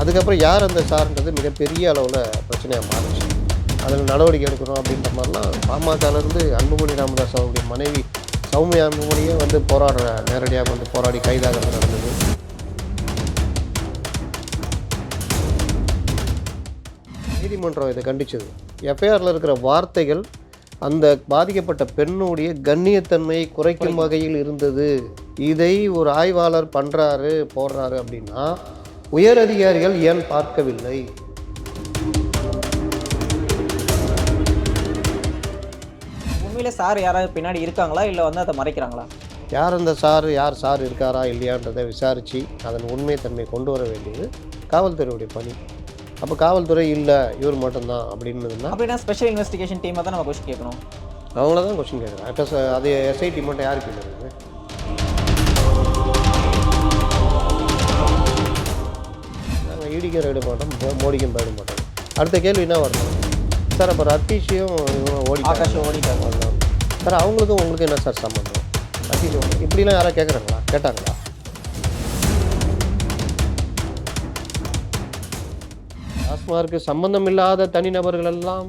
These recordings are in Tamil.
அதுக்கப்புறம் யார் அந்த சார்ன்றது மிகப்பெரிய அளவில் பிரச்சனையாக மாறுச்சு. அதில் நடவடிக்கை எடுக்கணும் அப்படின்ற மாதிரிலாம் பாமகலேருந்து அன்புமணி ராமதாஸ் அவருடைய மனைவி சௌமியா அன்புமணியே வந்து போராடுற நேரடியாக வந்து போராடி கைதாகிறது நடந்தது. நீதிமன்றம் இதை கண்டிச்சது. எஃப்ஐஆரில் இருக்கிற வார்த்தைகள் அந்த பாதிக்கப்பட்ட பெண்ணுடைய கண்ணியத்தன்மையை குறைக்கும் வகையில் இருந்தது. இதை ஒரு ஆய்வாளர் பண்ணுறாரு போடுறாரு அப்படின்னா உயர் அதிகாரிகள் ஏன் பார்க்கவில்லை? உண்மையிலே சார் யாராவது பின்னாடி இருக்காங்களா? இல்லை வந்து அதை மறைக்கிறாங்களா? யார் அந்த சார் யார் சார் இருக்காரா இல்லையான்றதை விசாரித்து அதன் உண்மைத்தன்மை கொண்டு வர வேண்டியது காவல்துறையுடைய பணி. அப்போ காவல்துறை இல்லை இவர் மட்டும்தான் அப்படின்னதுன்னா அப்படின்னா ஸ்பெஷல் இன்வெஸ்டிகேஷன் டீமை தான் நம்ம கொஸ்டின் கேட்கணும். அவங்கள தான் கொஸ்டின் கேட்குறேன் அது எஸ்ஐடி மட்டும் யாருக்கு இருக்குது ஈடிக்கும் ரைடு மாட்டோம் மோடிக்கும் போயிட மாட்டோம். அடுத்த கேள்வி என்ன வரணும் சார் அப்போ ரத்தீஷையும் ஓடி ஆகாஷ் ஓடிட்டாங்க. சார் அவங்களுக்கும் உங்களுக்கு என்ன சார் சம்மந்தம் ரத்தீஷ் ஓடி- இப்படிலாம் யாராவது கேட்குறாங்களா கேட்டாங்களா? டாஸ்மார்க்கு சம்பந்தம் இல்லாத தனிநபர்கள் எல்லாம்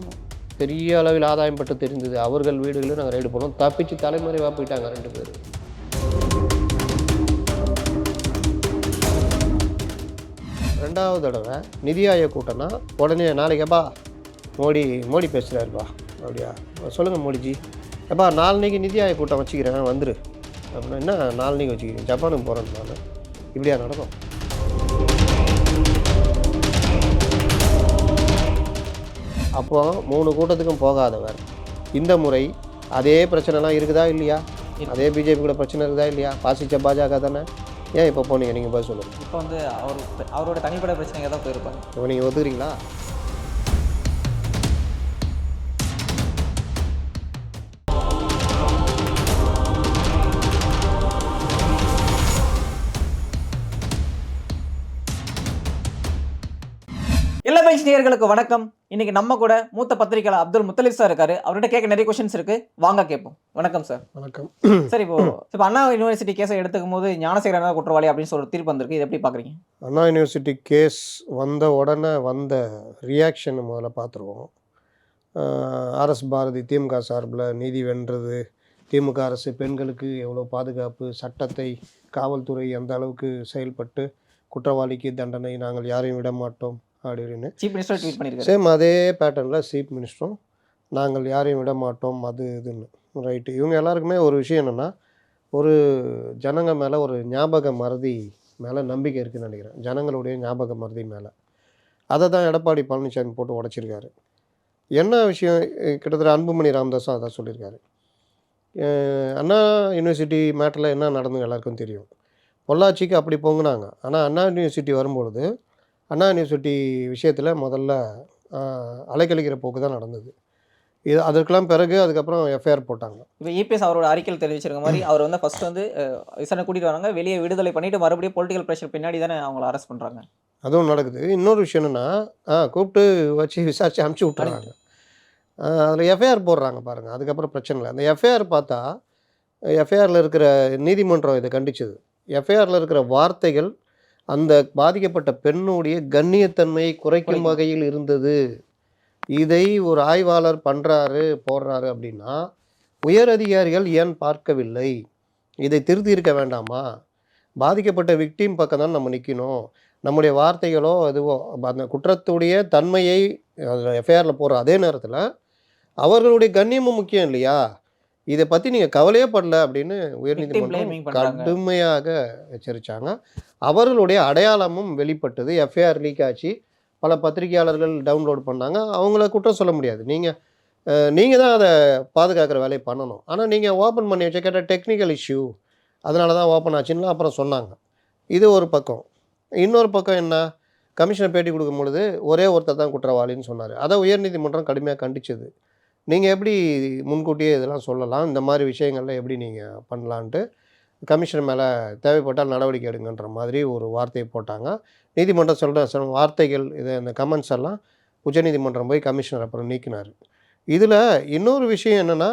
பெரிய அளவில் ஆதாயம் பட்டு தெரிந்தது. அவர்கள் வீடுகளில் நாங்கள் ரைடு போனோம். தப்பிச்சு தலைமறைவாக போயிட்டாங்க ரெண்டு பேர் ரெண்டாவது தடவை நிதி ஆயோக் கூட்டம்னா உடனே நாளைக்குப்பா மோடி மோடி பேசுகிறாருப்பா அப்படியா? சொல்லுங்கள் மோடிஜி. எப்பா நாளைக்கு நிதி ஆயோக் கூட்டம் வச்சுக்கிறேன் வந்துரு. அப்படின்னா என்ன நாளைக்கு வச்சுக்கிறேன் ஜப்பானுக்கு போகிறேன் நான் இப்படியா நடக்கும்? அப்போ மூணு கூட்டத்துக்கும் போகாதவர். இந்த முறை அதே பிரச்சனைலாம் இருக்குதா இல்லையா? அதே பிஜேபி கூட பிரச்சனை இருக்குதா இல்லையா? பாசிச்ச பாஜக தானே? ஏன் இப்போ போனீங்க? நீங்கள் பதில் சொல்லுங்கள் இப்போ வந்து அவர் அவரோட தனிப்பட்ட பிரச்சனைங்க தான் போயிருப்பாங்க இப்போ நீங்கள் ஒத்துக்கிறீங்களா? நேயர்களுக்கு வணக்கம். இன்னைக்கு நம்ம கூட மூத்த பத்திரிகையாளர் அப்துல் முத்தலிப் சார் இருக்காரு. அவர்கிட்ட கேட்க நிறைய கொஸ்டின்ஸ் இருக்கு. வாங்க கேட்போம். வணக்கம் சார் வணக்கம். சார் இப்போ இப்போ அண்ணா யூனிவர்சிட்டி கேஸை எடுத்துக்கும் போது ஞானசேகரன் குற்றவாளி அப்படின்னு ஒரு தீர்ப்பு வந்திருக்கு. இது எப்படி பாக்குறீங்க அண்ணா யூனிவர்சிட்டி கேஸ் வந்த உடனே வந்த ரியாக்ஷன் முதல்ல பார்த்துருவோம். ஆர்எஸ் பாரதி திமுக சார்பில் நீதி வென்றது. திமுக அரசு பெண்களுக்கு எவ்வளோ பாதுகாப்பு சட்டத்தை காவல்துறை எந்த அளவுக்கு செயல்பட்டு குற்றவாளிக்கு தண்டனை நாங்கள் யாரையும் விட மாட்டோம். அப்படின்னு சீஃப் மினிஸ்டர் ட்வீட் பண்ணியிருக்காரு சேம் அதே பேட்டர்னில் சீஃப் மினிஸ்டரும் நாங்கள் யாரையும் விட மாட்டோம் அது இதுன்னு. ரைட்டு இவங்க எல்லாருக்குமே ஒரு விஷயம் என்னென்னா ஒரு ஜனங்க மேலே ஒரு ஞாபக மறதி மேலே நம்பிக்கை இருக்குன்னு நினைக்கிறேன். ஜனங்களுடைய ஞாபக மறதி மேலே. அதை தான் எடப்பாடி பழனிசாமி போட்டு உடச்சிருக்காரு. என்ன விஷயம்? கிட்டத்தட்ட அன்புமணி ராமதாஸும் அதான் சொல்லியிருக்காரு. அண்ணா யூனிவர்சிட்டி மேட்டரில் என்ன நடந்தது எல்லாருக்கும் தெரியும். பொள்ளாச்சிக்கு அப்படி பொங்குனாங்க. ஆனால் அண்ணா யூனிவர்சிட்டி வரும்பொழுது அண்ணா யூனிவர்சிட்டி விஷயத்தில் முதல்ல அலைக்கழிக்கிற போக்கு தான் நடந்தது. இது அதற்கெல்லாம் பிறகு அதுக்கப்புறம் எஃப்ஐஆர் போட்டாங்க. இப்போ இபிஎஸ் அவரோட அறிக்கையில் தெரிவிச்சிருக்க மாதிரி அவர் வந்து ஃபர்ஸ்ட் வந்து விசாரணை கூட்டிட்டு வராங்க. வெளியே விடுதலை பண்ணிட்டு மறுபடியும் பொலிட்டிக்கல் ப்ரெஷர் பின்னாடி தானே அவங்கள அரெஸ்ட் பண்றாங்க. அதுவும் நடக்குது. இன்னொரு விஷயம் என்னென்னா கூப்பிட்டு வச்சு விசாரித்து அமுச்சு விட்டுறாங்க. அதில் எஃப்ஐஆர் போடுறாங்க பாருங்கள் அதுக்கப்புறம் பிரச்சனை இல்லை. அந்த எஃப்ஐஆர் பார்த்தா எஃப்ஐஆரில் இருக்கிற நீதிமன்றம் இதை கண்டிச்சது. எஃப்ஐஆரில் இருக்கிற வார்த்தைகள் அந்த பாதிக்கப்பட்ட பெண்ணுடைய கண்ணியத்தன்மையை குறைக்கும். வகையில் இருந்தது. இதை ஒரு ஆய்வாளர் பண்ணுறாரு போடுறாரு அப்படின்னா உயர் அதிகாரிகள் ஏன் பார்க்கவில்லை? இதை திருத்தி இருக்க வேண்டாமா? பாதிக்கப்பட்ட விக்டிம் பக்கம் தான் நம்ம நிற்கணும் நம்முடைய வார்த்தைகளோ எதுவோ அந்த குற்றத்துடைய தன்மையை எஃப்ஐஆரில் போடுற அதே நேரத்தில் அவர்களுடைய கண்ணியமும் முக்கியம் இல்லையா? இதை பற்றி நீங்கள் கவலையே படல அப்படின்னு உயர்நீதிமன்றம். கடுமையாக எச்சரித்தாங்க அவர்களுடைய அடையாளமும் வெளிப்பட்டது. எஃப்ஐஆர் லீக் ஆச்சு. பல பத்திரிகையாளர்கள் டவுன்லோட் பண்ணாங்க. அவங்கள குற்றம் சொல்ல முடியாது. நீங்கள் நீங்கள் தான் அதை பாதுகாக்கிற வேலையை பண்ணணும். ஆனால் நீங்கள் ஓப்பன் பண்ணி வச்ச கேட்ட டெக்னிக்கல் இஷ்யூ அதனால தான் ஓப்பன் ஆச்சுன்னு அப்புறம் சொன்னாங்க. இது ஒரு பக்கம். இன்னொரு பக்கம் என்ன? கமிஷனர் பேட்டி கொடுக்கும் பொழுது ஒரே ஒருத்தர் தான் குற்றவாளின்னு சொன்னார். அதை உயர்நீதிமன்றம் கடுமையாக கண்டிச்சது. நீங்கள் எப்படி முன்கூட்டியே இதெல்லாம் சொல்லலாம்? இந்த மாதிரி விஷயங்கள்லாம் எப்படி நீங்கள் பண்ணலான்ட்டு கமிஷன் மேலே தேவைப்பட்டால் நடவடிக்கை எடுங்கன்ற மாதிரி ஒரு வார்த்தையை போட்டாங்க. நீதிமன்றம் சொல்கிற சில வார்த்தைகள் இதை இந்த கமெண்ட்ஸ் எல்லாம் உச்சநீதிமன்றம் போய் கமிஷனர் அப்புறம் நீக்கினார். இதில் இன்னொரு விஷயம் என்னென்னா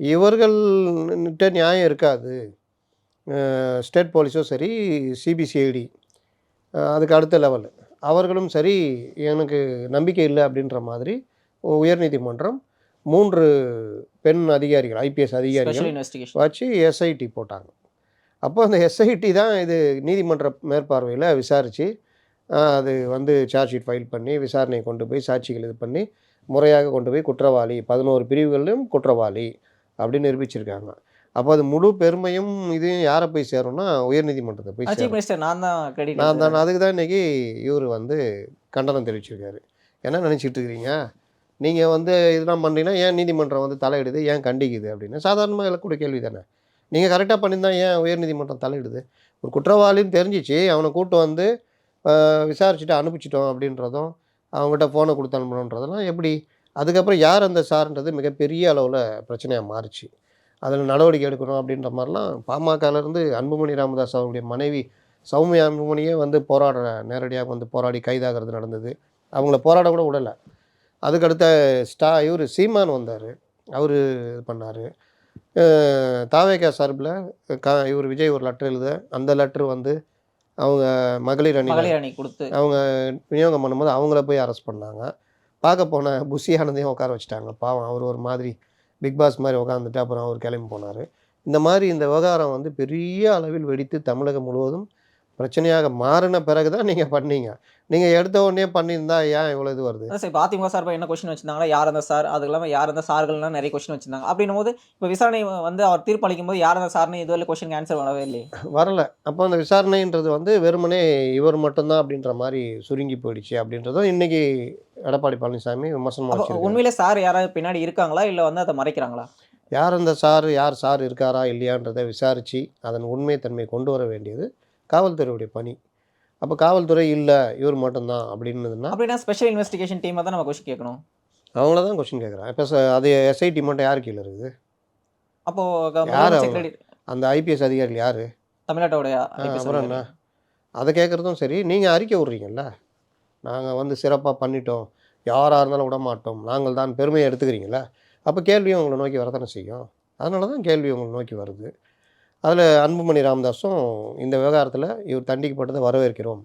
இவர்கள்கிட்ட நியாயம் இருக்காது. ஸ்டேட் போலீஸும் சரி சிபிசிஐடி அதுக்கு அடுத்த லெவலு அவர்களும் சரி எனக்கு நம்பிக்கை இல்லை அப்படின்ற மாதிரி உயர்நீதிமன்றம் மூன்று பெண் அதிகாரிகள் ஐபிஎஸ் அதிகாரிகள் வச்சு எஸ்ஐடி போட்டாங்க. அப்போ அந்த எஸ்ஐடி தான் இது நீதிமன்ற மேற்பார்வையில் விசாரித்து அது வந்து சார்ஜ் ஷீட் ஃபைல் பண்ணி விசாரணை கொண்டு போய் சாட்சிகள் இது பண்ணி முறையாக கொண்டு போய் குற்றவாளி பதினோரு பிரிவுகளிலும் குற்றவாளி அப்படின்னு நிரூபிச்சிருக்காங்க. அப்போ அது முழு பெருமையும் இதையும் யாரை போய் சேரும்னா உயர்நீதிமன்றத்தை போய் நான் தான் நான் தான் அதுக்கு தான் இன்றைக்கி இவர் வந்து கண்டனம் தெரிவிச்சிருக்காரு. என்ன நினச்சிட்டு இருக்கிறீங்க? நீங்கள் வந்து இதெல்லாம் பண்ணுறீங்கன்னா ஏன் நீதிமன்றம் வந்து தலையிடுது? ஏன் கண்டிக்குது? அப்படின்னு. சாதாரணமாக எழக்கூடிய கேள்வி தானே. நீங்கள் கரெக்டாக பண்ணியிருந்தா ஏன் உயர்நீதிமன்றம் தலையிடுது? ஒரு குற்றவாளின்னு தெரிஞ்சிச்சு அவனை கூட்டு வந்து விசாரிச்சுட்டு அனுப்பிச்சிட்டோம் அப்படின்றதும் அவங்ககிட்ட ஃபோனை கொடுத்து அனுப்பணுன்றதெல்லாம் எப்படி? அதுக்கப்புறம் யார் அந்த சார்ன்றது மிகப்பெரிய அளவில் பிரச்சனையாக மாறுச்சு. அதில் நடவடிக்கை எடுக்கணும் அப்படின்ற மாதிரிலாம் பாமகலேருந்து அன்புமணி ராமதாஸ் அவருடைய மனைவி சௌமியா அன்புமணியே வந்து போராடுற நேரடியாக வந்து போராடி கைதாகிறது நடந்தது. அவங்கள போராட கூட விடலை. அதுக்கடுத்த ஸ்டா இவர் சீமான் வந்தார். அவர் இது பண்ணார். தாவேகா சார்பில் கா இவர் விஜய் ஒரு லெட்டர் எழுத அந்த லெட்டர் வந்து அவங்க மகளிர் அணி மகளிர் அணி கொடுத்து. அவங்க விநியோகம் பண்ணும்போது அவங்கள போய் அரெஸ்ட் பண்ணாங்க. பார்க்க போன புஷி ஆனந்தையும் உட்கார வச்சுட்டாங்க. பாவம் அவர் ஒரு மாதிரி பிக் பாஸ் மாதிரி உட்காந்துட்டு அப்புறம் அவர் கிளம்பி போனார். இந்த மாதிரி இந்த விவகாரம் வந்து பெரிய அளவில் வெடித்து தமிழகம் முழுவதும் பிரச்சனையாக மாறின பிறகு தான் நீங்கள் பண்ணீங்க. நீங்கள் எடுத்த உடனே பண்ணியிருந்தா ஏன் இவ்வளோ இது வருது? சார் இப்போ அதிமுக சார்பாக என்ன கொஸ்டின் வச்சிருந்தாங்களா? யார் அந்த சார்? அது இல்லாமல் யார் அந்த சார்கள்லாம் நிறைய கொஸ்டின் வச்சிருந்தாங்க. அப்படின்னும் போது இப்போ விசாரணை வந்து அவர் தீர்ப்பளிக்கும் போது யார் அந்த சார்னு இதுவரை கொஸ்டின் ஆன்சர் வரவே இல்லையே. வரல. அப்போ அந்த விசாரணைன்றது வந்து வெறுமனே இவர் மட்டும்தான் அப்படின்ற மாதிரி சுருங்கி போயிடுச்சு அப்படின்றதும் இன்னைக்கு எடப்பாடி பழனிசாமி வச்சிருக்காரு. உண்மையிலே சார் யாராவது பின்னாடி இருக்காங்களா? இல்லை வந்து அதை மறைக்கிறாங்களா? யார் அந்த சார் யார் சார் இருக்காரா இல்லையான்றதை விசாரித்து அதன் உண்மைத்தன்மை கொண்டு வர வேண்டியது காவல்துறையுடைய பணி. அப்போ காவல்துறை இல்லை இவர் மட்டும்தான் அப்படின்னதுன்னா அப்படின்னா ஸ்பெஷல் இன்வெஸ்டிகேஷன் டீமை தான் நம்ம கொஸ்டின் கேட்கணும். அவங்கள தான் கொஸ்டின் கேட்குறேன் இப்போ அது எஸ்ஐடி மட்டும் யார் கீழே இருக்குது? அப்போ யார் அந்த ஐபிஎஸ் அதிகாரிகள் யார்? தமிழ்நாட்டோடைய அப்புறம் என்ன. அதை கேட்குறதும் சரி நீங்கள் அறிக்கை விட்றீங்கல்ல? நாங்கள் வந்து சிறப்பாக பண்ணிட்டோம். யாராக இருந்தாலும் விட மாட்டோம். நாங்கள் தான் பெருமையை எடுத்துக்கிறீங்களா அப்போ கேள்வியும் உங்களை நோக்கி வரதானே செய்யும். அதனால தான் கேள்வி உங்களை நோக்கி வருது. அதில் அன்புமணி ராமதாஸும் இந்த விவகாரத்தில் இவர் தண்டிக்கப்பட்டதை வரவேற்கிறோம்.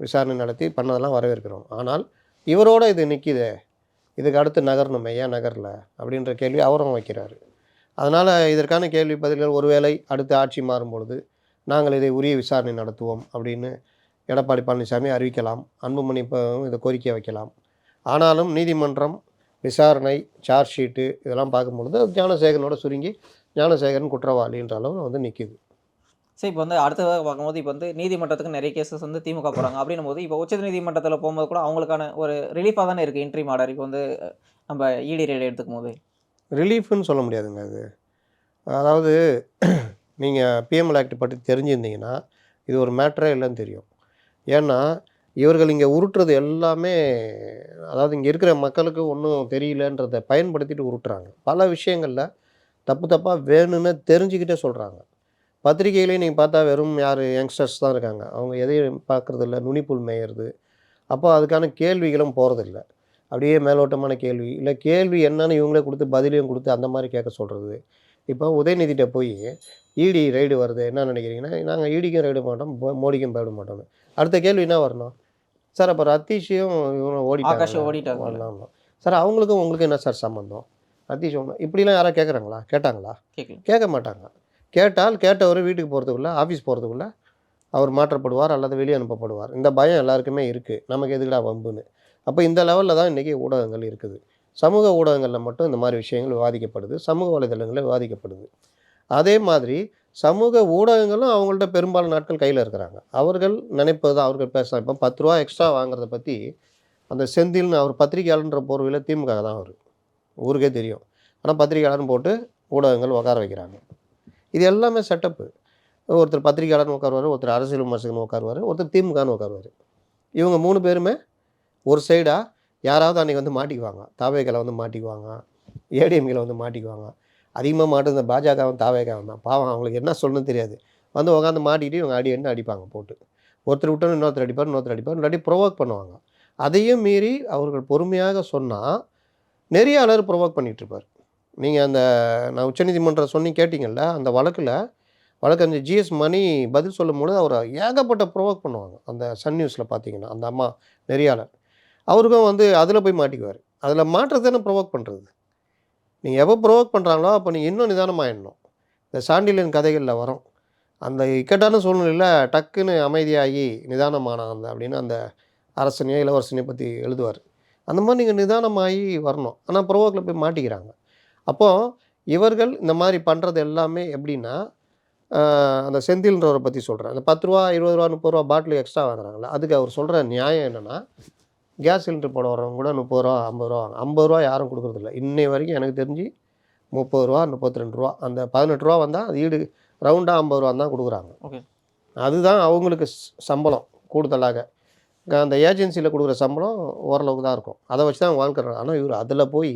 விசாரணை நடத்தி பண்ணதெல்லாம் வரவேற்கிறோம். ஆனால் இவரோட இது நிற்கிதே இதுக்கு அடுத்து நகரணுமே ஏன் நகரில் அப்படின்ற கேள்வி அவரும் வைக்கிறாரு. அதனால் இதற்கான கேள்வி பதில்கள் ஒருவேளை அடுத்த ஆட்சி மாறும் பொழுது நாங்கள் இதை உரிய விசாரணை நடத்துவோம் அப்படின்னு எடப்பாடி பழனிசாமி அறிவிக்கலாம். அன்புமணி இப்போ இதை கோரிக்கை வைக்கலாம். ஆனாலும் நீதிமன்றம் விசாரணை சார்ஜ் ஷீட்டு இதெல்லாம் பார்க்கும்பொழுது அது ஞானசேகரனோட சுருங்கி ஞானசேகரன் குற்றவாளின்ற அளவில் வந்து நிற்கிது சரி இப்போ வந்து அடுத்த பார்க்கும்போது இப்போ வந்து நீதிமன்றத்துக்கு நிறைய கேசஸ் வந்து திமுக போகிறாங்க அப்படின்னும் போது இப்போ உச்ச நீதிமன்றத்தில் போகும்போது கூட அவங்களுக்கான ஒரு ரிலீஃபாக தானே இருக்குது இன்ட்ரி ஆர்டர் இப்போ வந்து நம்ம இடி ரேட் எடுத்துக்கும் போது? ரிலீஃப்னு சொல்ல முடியாதுங்க அது. அதாவது நீங்கள் பிஎம்எல் ஆக்ட் பற்றி தெரிஞ்சிருந்தீங்கன்னா இது ஒரு மேட்டரே இல்லைன்னு தெரியும். ஏன்னா இவர்கள் இங்கே உருட்டுறது எல்லாமே அதாவது இங்கே இருக்கிற மக்களுக்கு ஒன்றும் தெரியலன்றதை பயன்படுத்திட்டு உருட்டுறாங்க. பல விஷயங்களில் தப்பு தப்பாக வேணும்னு தெரிஞ்சுக்கிட்டே சொல்கிறாங்க பத்திரிகையிலையும் நீங்கள் பார்த்தா வெறும் யார்? யங்ஸ்டர்ஸ் தான் இருக்காங்க. அவங்க எதையும் பார்க்குறதில்ல நுனிப்புல் மேயறது. அப்போ அதுக்கான கேள்விகளும் போகிறதில்ல அப்படியே மேலோட்டமான கேள்வி. இல்லை கேள்வி என்னன்னு இவங்களே கொடுத்து பதிலையும் கொடுத்து அந்த மாதிரி கேட்க சொல்கிறது இப்போ உதயநிதிட்ட போய் இடி ரைடு வருது. என்ன நினைக்கிறீங்கன்னா நாங்கள் ஈடிக்கும் ரைடு மாட்டோம் மோடிக்கும் போயிட மாட்டோம் அடுத்த கேள்வி என்ன வரணும்? சார் அப்போ ரத்தீஷையும் இவங்க ஆகாஷ் ஓடிட்டாங்க ஓடிட்டாங்க சார் அவங்களுக்கும் உங்களுக்கும் என்ன சார் சம்மந்தம் ரத்தீஷ் இப்படிலாம் யாராவது கேட்குறாங்களா கேட்டாங்களா? கேட்க மாட்டாங்க. கேட்டால் கேட்டவர் வீட்டுக்கு போகிறதுக்குள்ள ஆஃபீஸ் போகிறதுக்குள்ள அவர் மாற்றப்படுவார் அல்லது வெளியே அனுப்பப்படுவார். இந்த பயம் எல்லாருக்குமே இருக்குது நமக்கு எதுக்குடா வம்புன்னு. அப்போ இந்த லெவலில் தான் இன்றைக்கி ஊடகங்கள் இருக்குது. சமூக ஊடகங்களில் மட்டும் இந்த மாதிரி விஷயங்கள் விவாதிக்கப்படுது. சமூக வலைதளங்களில் விவாதிக்கப்படுது. அதே மாதிரி சமூக ஊடகங்களும் அவங்கள்ட்ட பெரும்பாலும் நாட்கள் கையில் இருக்கிறாங்க. அவர்கள் நினைப்பது தான் அவர்கள் பேசலாம் இப்போ பத்து ரூபா எக்ஸ்ட்ரா வாங்குறத பற்றி அந்த செந்தில்னு அவர் பத்திரிகையாளர்ன்ற போர்வையில் திமுக தான் அவர். ஊருக்கே தெரியும். ஆனால் பத்திரிகையாளர்னு போட்டு ஊடகங்கள் உட்கார வைக்கிறாங்க. இது எல்லாமே செட்டப்பு ஒருத்தர் பத்திரிகையாளர்னு உட்காருவார் ஒருத்தர் அரசியல் விமர்சகன் உட்காருவார் ஒருத்தர் திமுகன்னு உட்காருவார் இவங்க மூணு பேருமே ஒரு சைடாக யாராவது அன்றைக்கி வந்து மாட்டிக்குவாங்க. தாவேகளை வந்து மாட்டிக்குவாங்க ஏடிஎம்கில் வந்து மாட்டிக்குவாங்க. அதிகமாக மாட்டு இந்த பாஜகவும் தாவேகாவும் தான். பாவம் அவங்களுக்கு என்ன சொல்லணும்னு தெரியாது. வந்து உட்காந்து மாட்டிக்கிட்டு இவங்க அடி என்ன அடிப்பாங்க போட்டு. ஒருத்தர் விட்டோன்னு இன்னொருத்தர் அடிப்பார் இன்னொருத்தர் அடிப்பார் இல்லாட்டி ப்ரொவோக் பண்ணுவாங்க. அதையும் மீறி அவர்கள் பொறுமையாக சொன்னால் நெறியாளர் ப்ரொவோக் பண்ணிகிட்ருப்பார் நீங்கள் அந்த நான் உச்சநீதிமன்றம் சொன்னி கேட்டிங்கல்ல அந்த வழக்கில் வழக்கறிஞர் ஜிஎஸ் மணி பதில் சொல்லும்பொழுது அவரை ஏகப்பட்ட ப்ரொவோக் பண்ணுவாங்க. அந்த சன் நியூஸில் பார்த்தீங்கன்னா அந்த அம்மா நெறியாளர் அவருக்கும் வந்து அதில் போய் மாட்டிக்குவார். அதில் மாற்றத்தை தானே ப்ரொவோக் பண்ணுறது நீங்கள் எப்போ ப்ரொவோக் பண்ணுறாங்களோ அப்போ நீங்கள் இன்னும் நிதானமாகிடணும் இந்த சாண்டிலியன் கதைகளில் வரும். அந்த இக்கட்டான சூழ்நிலையில் டக்குன்னு அமைதியாகி நிதானமான அந்த அப்படின்னு அந்த அரசனையோ இளவரசனையோ பற்றி எழுதுவார். அந்த மாதிரி நீங்கள் நிதானமாகி வரணும். ஆனால் ப்ரொவோக்கில் போய் மாட்டிக்கிறாங்க. அப்போது இவர்கள் இந்த மாதிரி பண்ணுறது எல்லாமே எப்படின்னா அந்த செந்தில்ன்றவரை பற்றி சொல்கிறேன் அந்த பத்து ரூபா இருபது ரூபா முப்பது ரூபா பாட்டில் எக்ஸ்ட்ரா வாங்குறாங்களே அதுக்கு அவர் சொல்கிற நியாயம் என்னென்னா கேஸ் சிலிண்டர் போட வரவங்க கூட முப்பது ரூபா ஐம்பது ரூபா ஐம்பது ரூபா யாரும் கொடுக்குறதில்ல. இன்னை வரைக்கும் எனக்கு தெரிஞ்சு முப்பது ரூபா முப்பத்தி ரெண்டு ரூபா அந்த பதினெட்டு ரூபா வந்தால் அது ஈடு ரவுண்டாக ஐம்பது ரூபா தான் கொடுக்குறாங்க. ஓகே அதுதான் அவங்களுக்கு சம்பளம் கூடுதலாக. அந்த ஏஜென்சியில் கொடுக்குற சம்பளம் ஓரளவுக்கு தான் இருக்கும். அதை வச்சு தான் வாழ்க்கிறாங்க. ஆனால் இவர் அதில் போய்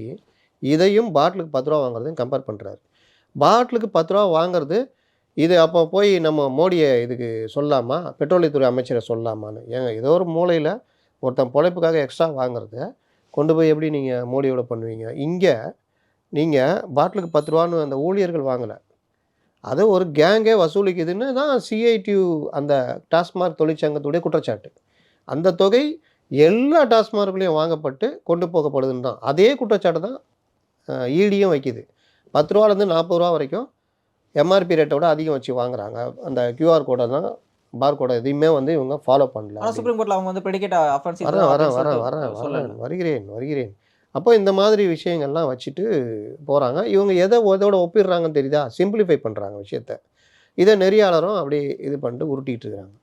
இதையும் பாட்டிலுக்கு பத்து ரூபா வாங்குறதையும் கம்பேர் பண்ணுறாரு பாட்டிலுக்கு பத்து ரூபா வாங்குறது இது அப்போ போய் நம்ம மோடியை இதுக்கு சொல்லாமா? பெட்ரோலியத்துறை அமைச்சரை சொல்லாமான்னு. ஏங்க ஏதோ ஒரு மூலையில் ஒருத்தன் பொழைப்புக்காக எக்ஸ்ட்ரா வாங்குறத கொண்டு போய் எப்படி நீங்கள் மோடியோட பண்ணுவீங்க? இங்கே நீங்கள் பாட்டிலுக்கு பத்து ரூபான்னு அந்த ஊழியர்கள் வாங்கலை. அது ஒரு கேங்கே வசூலிக்குதுன்னு தான் சிஐடியு அந்த டாஸ்மார்க் தொழிற்சங்கத்துடைய குற்றச்சாட்டு. அந்த தொகை எல்லா டாஸ்மார்க்லேயும் வாங்கப்பட்டு கொண்டு போகப்படுதுன்னு தான். அதே குற்றச்சாட்டு தான் ஈடியும் வைக்குது. பத்து ரூபாலேருந்து நாற்பது ரூபா வரைக்கும் எம்ஆர்பி ரேட்டை விட அதிகம் வச்சு வாங்குறாங்க. அந்த கியூஆர் கோடை தான் பார் கோடை எதையுமே வந்து இவங்க ஃபாலோ பண்ணல சுப்ரீம் கோர்ட்ல அவங்க வந்து பிரெடிகேட் அஃபென்ஸ் வரேன் வரேன் வரேன் வரேன் வரேன். வருகிறேன் வருகிறேன். அப்போ இந்த மாதிரி விஷயங்கள்லாம் வச்சுட்டு போகிறாங்க இவங்க எதை எதோட ஒப்பிடுறாங்கன்னு தெரியுதா? சிம்பிளிஃபை பண்ணுறாங்க விஷயத்த. இதை நெறியாளரும் அப்படி இது பண்ணிட்டு உருட்டிட்டு இருக்காங்க.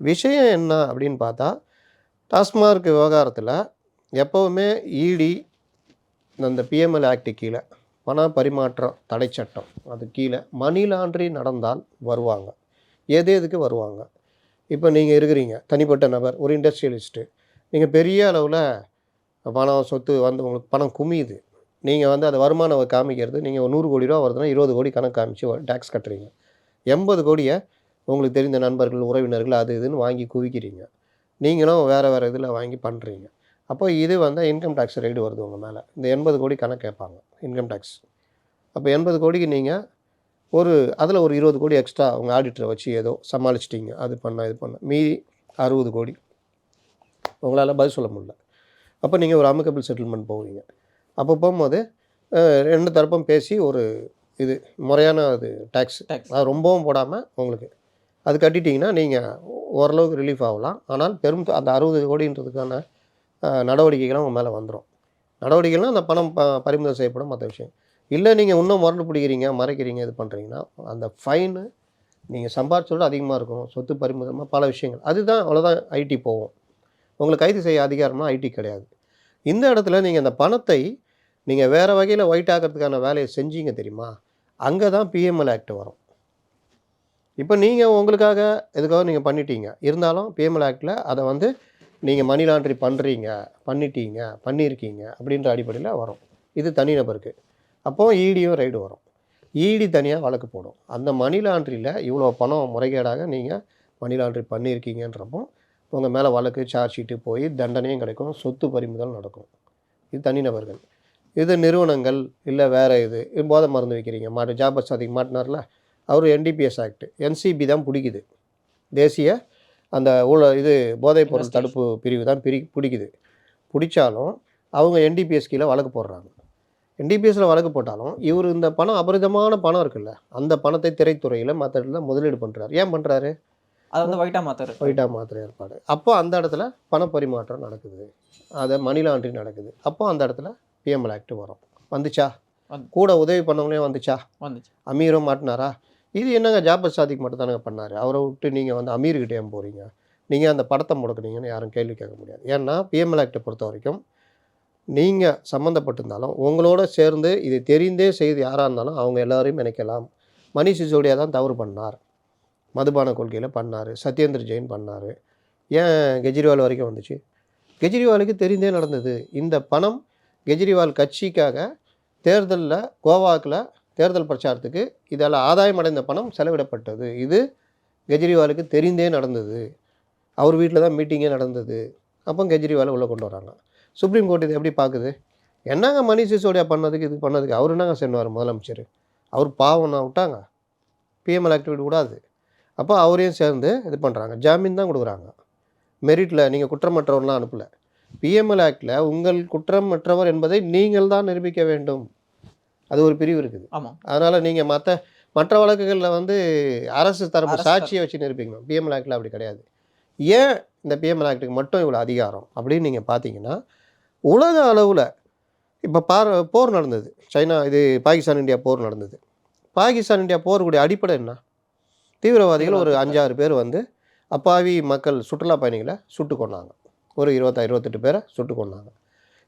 விஷயம் என்ன அப்படின்னு பார்த்தா டாஸ்மார்க் விவகாரத்தில் எப்போவுமே இடி அந்த பிஎம்எல் ஆக்ட் கீழே பண பரிமாற்றம் தடை சட்டம் அது கீழே மணி லாண்ட்ரி நடந்தால் வருவாங்க. எது எதுக்கு வருவாங்க? இப்போ நீங்கள் இருக்கிறீங்க தனிப்பட்ட நபர் ஒரு இண்டஸ்ட்ரியலிஸ்ட்டு நீங்கள் பெரிய அளவில் பணம் சொத்து வந்து உங்களுக்கு பணம் குமியுது. நீங்கள் வந்து அதை வருமானம் காமிக்கிறது நீங்கள் ஒரு நூறு கோடி ரூபா வருதுன்னா இருபது கோடி கணக்கு காமிச்சு டேக்ஸ் கட்டுறீங்க. எண்பது கோடியை உங்களுக்கு தெரிந்த நண்பர்கள் உறவினர்கள் அது இதுன்னு வாங்கி குவிக்கிறீங்க. நீங்களும் வேறு வேறு இதில் வாங்கி பண்ணுறீங்க அப்போ இது வந்து இன்கம் டேக்ஸ் ரைடு வருது உங்கள் மேலே. இந்த எண்பது கோடி கணக்கு கேட்பாங்க இன்கம் டேக்ஸ் அப்போ எண்பது கோடிக்கு நீங்கள் ஒரு அதில் ஒரு இருபது கோடி எக்ஸ்ட்ரா உங்கள் ஆடிட்டரை வச்சு ஏதோ சமாளிச்சிட்டீங்க. அது பண்ண இது பண்ண. மீதி அறுபது கோடி. உங்களால் பதில் சொல்ல முடியல. அப்போ நீங்கள் ஒரு அமிக்கபிள் செட்டில்மெண்ட் போவீங்க. அப்போ போகும்போது ரெண்டு தரப்பும் பேசி ஒரு இது முறையான அது டேக்ஸ் அது ரொம்பவும் போடாமல் உங்களுக்கு அது கட்டிட்டீங்கன்னா நீங்கள் ஓரளவுக்கு ரிலீஃப் ஆகலாம். ஆனால் பெரும் அந்த அறுபது கோடின்றதுக்கான நடவடிக்கைகளும் உங்கள் மேலே வந்துடும் நடவடிக்கைகள்லாம் அந்த பணம் ப பறிமுதல் செய்யப்படும் மற்ற விஷயம் இல்லை நீங்கள் இன்னும் மறந்து பிடிக்கிறீங்க மறைக்கிறீங்க இது பண்ணுறீங்கன்னா அந்த ஃபைனு நீங்கள் சம்பாரிச்சோட அதிகமாக இருக்கும். சொத்து பறிமுதமாக பல விஷயங்கள். அதுதான் அவ்வளோதான் ஐடி போகும். உங்களை கைது செய்ய அதிகாரம்னா ஐடி கிடையாது. இந்த இடத்துல நீங்கள் அந்த பணத்தை நீங்கள் வேறு வகையில் ஒயிட் ஆக்கிறதுக்கான வேலையை செஞ்சீங்க தெரியுமா? அங்கே தான் பிஎம்எல் ஆக்ட் வரும். இப்போ நீங்கள் உங்களுக்காக எதுக்காக நீங்கள் பண்ணிட்டீங்க? இருந்தாலும் பிஎம்எல் ஆக்டில் அதை வந்து நீங்கள் மணி லாண்ட்ரி பண்ணுறீங்க பண்ணிட்டீங்க பண்ணியிருக்கீங்க அப்படின்ற அடிப்படையில் வரும். இது தனிநபருக்கு. அப்போது ஈடியும் ரைடு வரும். ஈடி தனியாக வழக்கு போடும். அந்த மணி லாண்ட்ரியில் இவ்வளோ பணம் முறைகேடாக நீங்கள் மணி லாண்ட்ரி பண்ணியிருக்கீங்கன்றப்போ உங்கள் மேலே வழக்கு சார்ஜ் ஷீட்டு போய் தண்டனையும் கிடைக்கும் சொத்து பறிமுதல் நடக்கும். இது தனிநபர்கள். இது நிறுவனங்கள் இல்லை வேறு இது போதை மருந்து வைக்கிறீங்க. மாட்டு ஜாபர் சாதிக் மாட்டினார்ல அவர் என்டிபிஎஸ் ஆக்ட் என்சிபி தான் பிடிக்குது. தேசிய அந்த ஊழ இது போதைப் பொருள் தடுப்பு பிரிவு தான் பிரி பிடிக்குது. பிடிச்சாலும் அவங்க என்டிபிஎஸ் கீழே வழக்கு போடுறாங்க. என்டிபிஎஸ்சில் வழக்கு போட்டாலும் இவர் இந்த பணம் அபரிதமான பணம் இருக்குல்ல அந்த பணத்தை திரைத்துறையில் மற்ற இடத்துல முதலீடு பண்ணுறாரு ஏன் பண்ணுறாரு அது வந்து ஒயிட்டா மாத்தாரு ஒயிட்டா மாத்திரை ஏற்பாடு. அப்போ அந்த இடத்துல பண பரிமாற்றம் நடக்குது. அதை மணி லாண்ட்ரி நடக்குது. அப்போ அந்த இடத்துல பிஎம்எல் ஆக்ட் வரும். வந்துச்சா? வந்து. கூட உதவி பண்ணவங்களே வந்துச்சா? வந்துச்சு. அமீரும் மாட்டினாரா? இது என்னங்க ஜாபர் சாதிக் மட்டும் தானங்க பண்ணார்? அவரை விட்டு நீங்கள் வந்து அமீர்கிட்ட போகிறீங்க நீங்கள் அந்த படத்தை முடக்குனீங்கன்னு யாரும் கேள்வி கேட்க முடியாது. ஏன்னா பிஎம்எல் ஆக்டை பொறுத்த வரைக்கும் நீங்கள் சம்மந்தப்பட்டிருந்தாலும் உங்களோட சேர்ந்து இது தெரிந்தே செய்து யாராக இருந்தாலும் அவங்க எல்லாரையும் நினைக்கலாம். மணிஷ் சிசோடியா தான் தவறு பண்ணார். மதுபான கொள்கையில் பண்ணார். சத்யேந்திர ஜெயின் பண்ணார். ஏன் கெஜ்ரிவால் வரைக்கும் வந்துச்சு? கெஜ்ரிவாலுக்கு தெரிந்தே நடந்தது. இந்த பணம் கெஜ்ரிவால் கட்சிக்காக தேர்தலில் கோவாக்கில் தேர்தல் பிரச்சாரத்துக்கு இதால் ஆதாயம் அடைந்த பணம் செலவிடப்பட்டது. இது கெஜ்ரிவாலுக்கு தெரிந்தே நடந்தது. அவர் வீட்டில் தான் மீட்டிங்கே நடந்தது. அப்போ கெஜ்ரிவாலை உள்ளே கொண்டு வராங்க. சுப்ரீம் கோர்ட் இது எப்படி பார்க்குது? என்னங்க மணிஷ் சிசோடியா பண்ணதுக்கு இது பண்ணதுக்கு? அவர் என்னங்க சொன்னார் முதலமைச்சர்? அவர் பாவம் நான் விட்டாங்க. பிஎம்எல் ஆக்டிவிட்டி விடாது அப்போ அவரையும் சேர்ந்து இது பண்ணுறாங்க ஜாமீன் தான் கொடுக்குறாங்க. மெரிட்டில் நீங்கள் குற்றமற்றவர்லாம் அனுப்பல. பிஎம்எல் ஆக்டில் உங்கள் குற்றமற்றவர் என்பதை நீங்கள் தான் நிரூபிக்க வேண்டும். அது ஒரு பிரிவு இருக்குது. ஆமாம் அதனால் நீங்கள் மற்ற மற்ற வழக்குகளில் வந்து அரசு தரப்பு சாட்சியை வச்சு நிரூபிக்கணும். பிஎம்எல் ஆக்டில் அப்படி கிடையாது. ஏன் இந்த பிஎம்எல் ஆக்டுக்கு மட்டும் இவ்வளோ அதிகாரம் அப்படின்னு நீங்கள் பார்த்தீங்கன்னா உலக அளவில் இப்போ பார் போர் நடந்தது. சைனா இது பாகிஸ்தான் இந்தியா போர் நடந்தது. பாகிஸ்தான் இந்தியா போருடைய அடிப்படை என்ன? தீவிரவாதிகள் ஒரு அஞ்சாறு பேர் வந்து அப்பாவி மக்கள் சுற்றுலா பயணிகளை சுட்டு கொண்டாங்க ஒரு இருபத்தா இருபத்தெட்டு பேரை சுட்டு கொண்டாங்க